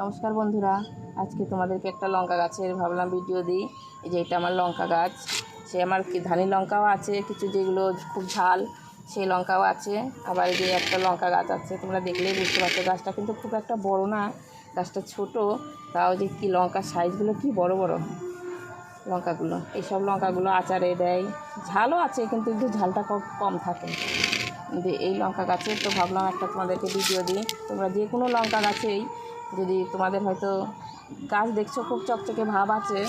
নমস্কার বন্ধুরা, আজকে তোমাদেরকে একটা লঙ্কা গাছের ভাবলাম ভিডিও দিই। এই যে এটা আমার লঙ্কা গাছ, সে আমার কি ধানি লঙ্কাও আছে, কিছু যেগুলো খুব ঝাল, সেই লঙ্কাও আছে। আবার যে একটা লঙ্কা গাছ আছে, তোমরা দেখলেই বুঝতে পারছ, গাছটা কিন্তু খুব একটা বড় না, গাছটা ছোট, তাও যে কি লঙ্কার সাইজগুলো কি বড় বড়। লঙ্কাগুলো, এইসব লঙ্কাগুলো আচারে দেয়। ঝালও আছে, কিন্তু একটু ঝালটা কম কম থাকে। এই লঙ্কা গাছে তো ভাবলাম একটা তোমাদেরকে ভিডিও দিই। তোমরা যে কোনো লঙ্কা গাছেই যদি তোমাদের হয়তো গাছ দেখছ, খুব চকচকে ভাব আছে,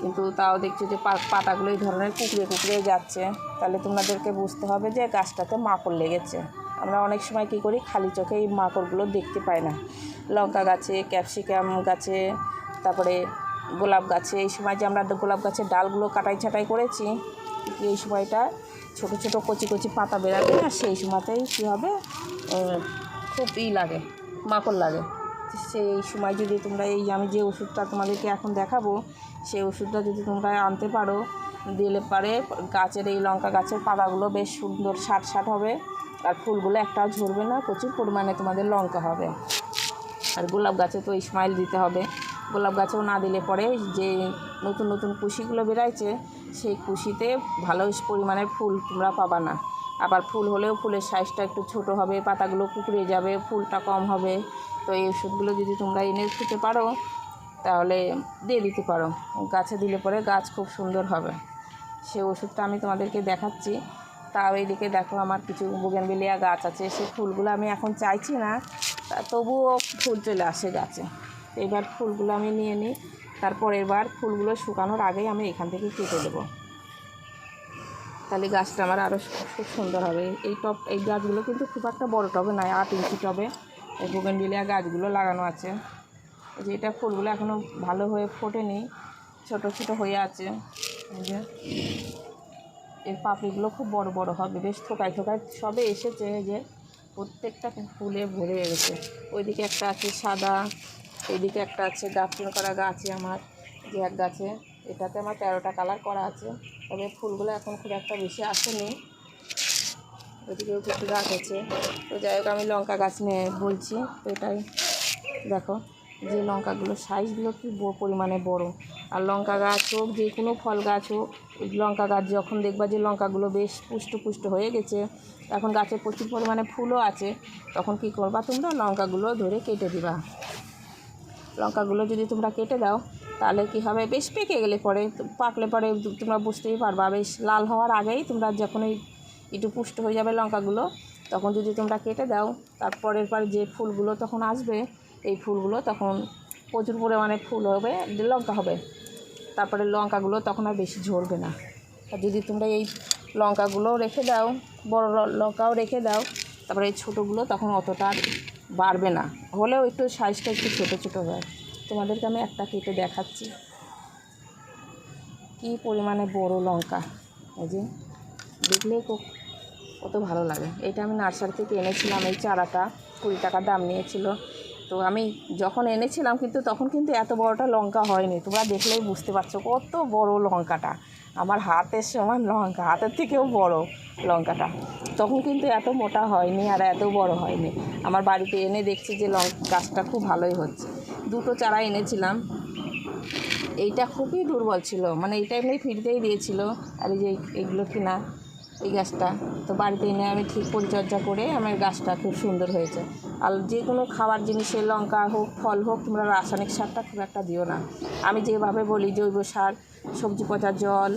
কিন্তু তাও দেখছ যে পাতাগুলো এই ধরনের কুকড়ে কুকড়ে যাচ্ছে, তাহলে তোমাদেরকে বুঝতে হবে যে গাছটাতে মাকড় লেগেছে। আমরা অনেক সময় কী করি, খালি চোখে এই মাকড়গুলো দেখতে পাই না। লঙ্কা গাছে, ক্যাপসিকাম গাছে, তারপরে গোলাপ গাছে, এই সময় যে আমরা গোলাপ গাছের ডালগুলো কাটাই ছাটাই করেছি এই সময়টা ছোট ছোট কচি কচি পাতা বেরাবে আর সেই সময়তেই কী হবে খুব ই লাগে, মাকড় লাগে। সেই সময় যদি তোমরা এই আমি যে ওষুধটা তোমাদেরকে এখন দেখাবো সেই ওষুধটা যদি তোমরা আনতে পারো, দিলে পারে গাছের এই লঙ্কা গাছের পাতাগুলো বেশ সুন্দর ষাট ষাট হবে। আর ফুলগুলো একটাও ঝরবে না, প্রচুর পরিমাণে তোমাদের লঙ্কা হবে। আর গোলাপ গাছে তো স্মাইল দিতে হবে। গোলাপ গাছেও না দিলে পরে যে নতুন নতুন কুশিগুলো বেরাইছে সেই কুশিতে ভালো পরিমাণে ফুল তোমরা পাবা না। আবার ফুল হলেও ফুলের সাইজটা একটু ছোট হবে, পাতাগুলো কুকড়ে যাবে, ফুলটা কম হবে। তো এই ওষুধগুলো যদি তোমরা এনে খেতে পারো, তাহলে দিয়ে দিতে পারো। গাছে দিলে পরে গাছ খুব সুন্দর হবে। সে ওষুধটা আমি তোমাদেরকে দেখাচ্ছি। তাও এইদিকে দেখো আমার কিছু বুগেনবেলিয়া গাছ আছে। সে ফুলগুলো আমি এখন চাইছি না তবুও ফুল চলে আসে গাছে। এবার ফুলগুলো আমি নিয়ে নিই। তারপর এবার ফুলগুলো শুকানোর আগেই আমি এখান থেকে কেটে দেবো। তাহলে গাছটা আমার আরও খুব সুন্দর হবে। এই টব এই গাছগুলো কিন্তু খুব একটা বড় টবে নয়, আট ইঞ্চি টবে। এই বুগেনবেলিয়া গাছগুলো লাগানো আছে। যে এটা ফুলগুলো এখনও ভালো হয়ে ফোটেনি, ছোট ছোট হয়ে আছে। যে এর পাপড়িগুলো খুব বড় বড় হবে, বেশ থোকায় থোকায় সবে এসেছে। যে প্রত্যেকটা ফুলে ভরে গেছে। ওইদিকে একটা আছে সাদা এইদিকে একটা আছে গাছের করা গাছে আমার, যে এক গাছে। এটাতে আমার তেরোটা কালার করা আছে। তবে ফুলগুলো এখন খুব একটা বেশি আসেনি। ওইদিকেও কিছু গাছ আছে। তো যাই হোক, আমি লঙ্কা গাছ নিয়ে বলছি। তো এটাই দেখো, যে লঙ্কাগুলো সাইজগুলো কি পরিমাণে বড়। আর লঙ্কা গাছ হোক, যে কোনো ফল গাছ হোক, লঙ্কা গাছ যখন দেখবা যে লঙ্কাগুলো বেশ পুষ্ট পুষ্ট হয়ে গেছে, এখন গাছে প্রচুর পরিমাণে ফুলও আছে, তখন কি করবা তোমরা লঙ্কাগুলো ধরে কেটে দিবা। লঙ্কাগুলো যদি তোমরা কেটে দাও, তাহলে কি হবে? বেশ পেকে গেলে পরে, পাকলে পরে তোমরা বুঝতেই পারবা। বেশ লাল হওয়ার আগেই তোমরা যখন এই একটু পুষ্ট হয়ে যাবে লঙ্কাগুলো, তখন যদি তোমরা কেটে দাও, তারপরের পর যে ফুলগুলো তখন আসবে, এই ফুলগুলো তখন প্রচুর পরিমাণে ফুল হবে, লঙ্কা হবে। তারপরে লঙ্কাগুলো তখন আর বেশি ঝরবে না। আর যদি তোমরা এই লঙ্কাগুলো রেখে দাও, বড় লঙ্কাও রেখে দাও, তারপরে এই ছোটোগুলো তখন অতটা বাড়বে না। হলেও একটু সাইজটা একটু ছোটো ছোটো হয়। তোমাদেরকে আমি একটা কেটে দেখাচ্ছি। কী পরিমাণে বড় লঙ্কা। এই যে, দেখলেই কত ভালো লাগে। এটা আমি নার্সারি থেকে এনেছিলাম। এই চারাটা কুড়ি টাকা দাম নিয়েছিল। তো আমি যখন এনেছিলাম কিন্তু তখন কিন্তু এত বড়টা লঙ্কা হয়নি। তোমরা দেখলেই বুঝতে পারছ কত বড় লঙ্কাটা। আমার হাতের সমান লঙ্কা, হাতের থেকেও বড় লঙ্কাটা। তখন কিন্তু এত মোটা হয়নি আর এত বড় হয়নি। আমার বাড়িতে এনে দেখছি যে গাছটা খুব ভালোই হচ্ছে। দুটো চারা এনেছিলাম। এইটা খুবই দুর্বল ছিল। মানে এইটা এমনি ফ্রিতেই দিয়েছিল, আর এই যে এইগুলো কিনা, এই গাছটা। তো বাড়িতে এনে আমি ঠিক পরিচর্যা করে আমার গাছটা খুব সুন্দর হয়েছে। আর যে কোনো খাবার জিনিসে লঙ্কা হোক, ফল হোক, তোমরা রাসায়নিক সারটা খুব একটা দিও না। আমি যেভাবে বলি জৈব সার, সবজি পচা জল,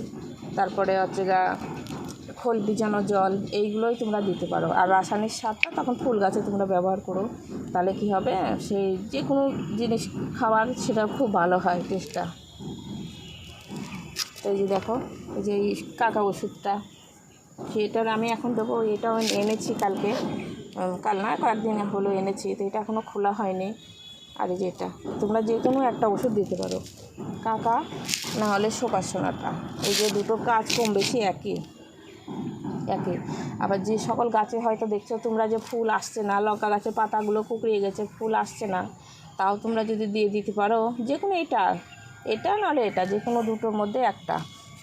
তারপরে হচ্ছে গা খোল বিজানো জল, এইগুলোই তোমরা দিতে পারো। আর রাসায়নিক সারটা তখন ফুল গাছে তোমরা ব্যবহার করো, তাহলে কি হবে? সেই যে কোনো জিনিস খাবার সেটা খুব ভালো হয় টেস্টটা তো এই যে দেখো, এই যে কাকা ওষুধটা, সেটার আমি এখন দেবো, এটাও এনেছি কালকে। কাল না, কয়েকদিন হলো এনেছি, তো এটা এখনও খোলা হয়নি। আর এই যে এটা, তোমরা যে কোনো একটা ওষুধ দিতে পারো। কাকা না হলে সোপাসোনাটা এই যে দুটো কাজ কম বেশি একই। একই আবার যে সকল গাছে হয়তো দেখছ তোমরা যে ফুল আসছে না, লঙ্কা গাছের পাতাগুলো কুকড়িয়ে গেছে, ফুল আসছে না, তাও তোমরা যদি দিয়ে দিতে পারো যে কোনো এটা এটা নাহলে এটা যে কোনো দুটোর মধ্যে একটা।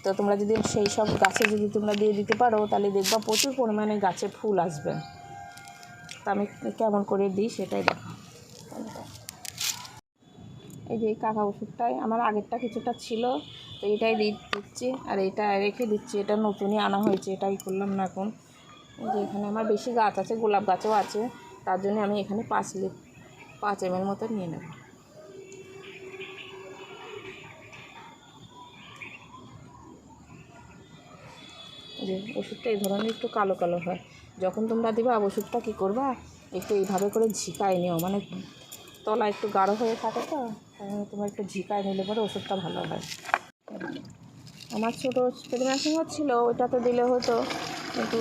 তো তোমরা যদি সেই সব গাছে যদি তোমরা দিয়ে দিতে পারো, তাহলে দেখবা প্রচুর পরিমাণে গাছে ফুল আসবে। তা আমি কেমন করে দিই সেটাই দেখো। যে কাকা ওষুধটাই, আমার আগেরটা কিছুটা ছিল, তো এটাই দিচ্ছি, আর এটা রেখে দিচ্ছি, এটা নতুনই আনা হয়েছে, এটাই করলাম না এখন। যে এখানে আমার বেশি গাছ আছে, গোলাপ গাছও আছে, তার জন্য আমি এখানে পাঁচ লি পাঁচ এম মতো নিয়ে নেব। যে ওষুধটা এই ধরনের একটু কালো কালো হয়। যখন তোমরা দিবা ওষুধটা কী করবা? একটু এইভাবে করে ঝিকায় নিও মানে তলা একটু গাঢ় হয়ে থাকে তো। তোমরা একটু ঝিকায় নিলে পরে ওষুধটা ভালো হয়। আমার ছোটো স্প্রে মেশিনও ছিল, ওইটাতে দিলে হতো কিন্তু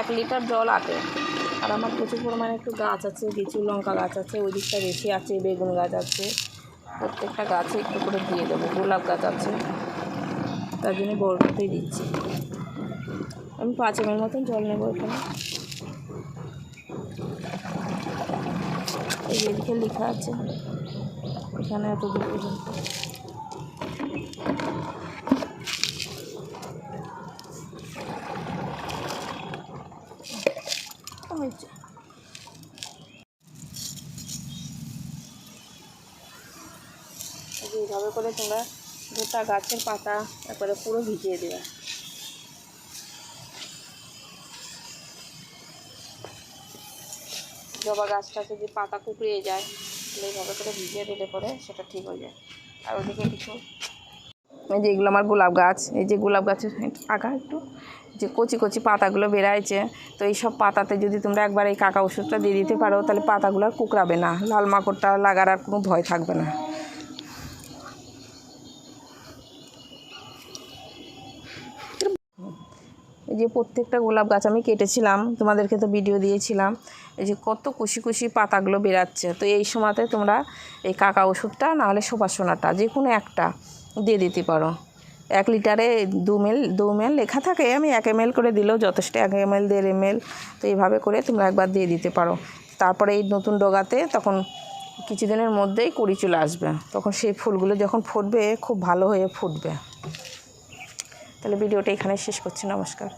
এক লিটার জল আটে। আর আমার প্রচুর পরিমাণে একটু গাছ আছে কিছু লঙ্কা গাছ আছে, ওই দিকটা বেশি আছে, বেগুন গাছ আছে। প্রত্যেকটা গাছে একটু করে দিয়ে দেবো, গোলাপ গাছ আছে। তার জন্য বড়টাতেই দিচ্ছি। আমি পাঁচ এমের মতন জল নেব এখানে। এই এদিকে লেখা আছে। এখানে এত দূর এইভাবে করে তোমরা গোটা গাছের পাতা একবারে পুরো ভিজিয়ে দেবে। জবা গাছটা যে পাতা কুকড়িয়ে যায় এইভাবে করে ভিজিয়ে দিলে পরে সেটা ঠিক হয়ে যায়। আর ওদিকে কিছু এই যে এগুলো আমার গোলাপ গাছ, এই যে গোলাপ গাছের আঁকা একটু, যে কচি কচি পাতাগুলো বেরাইছে, তো এই সব পাতাতে যদি তোমরা একবার এই কাকা ওষুধটা দিয়ে দিতে পারো, তাহলে পাতাগুলো আর কুকড়াবে না। লাল মাকড়টা লাগার আর কোনো ভয় থাকবে না। এই যে প্রত্যেকটা গোলাপ গাছ আমি কেটেছিলাম, তোমাদেরকে তো ভিডিও দিয়েছিলাম। এই যে কত কুশি কুশি পাতাগুলো বেরাচ্ছে। তো এই সময়তে তোমরা এই কাকা ওষুধটা, নাহলে সোপাসোনাটা যে কোনো একটা দিয়ে দিতে পারো। এক লিটারে দু মেল দু মেল লেখা থাকে, আমি এক এম করে দিলেও যথেষ্ট, এক এম এল, দেড় এম তো এইভাবে করে তোমরা একবার দিয়ে দিতে পারো। তারপরে এই নতুন ডগাতে তখন কিছুদিনের মধ্যেই কুড়ি চলে আসবে। তখন সেই ফুলগুলো যখন ফুটবে, খুব ভালো হয়ে ফুটবে। তাহলে ভিডিওটা এখানে শেষ করছি, নমস্কার।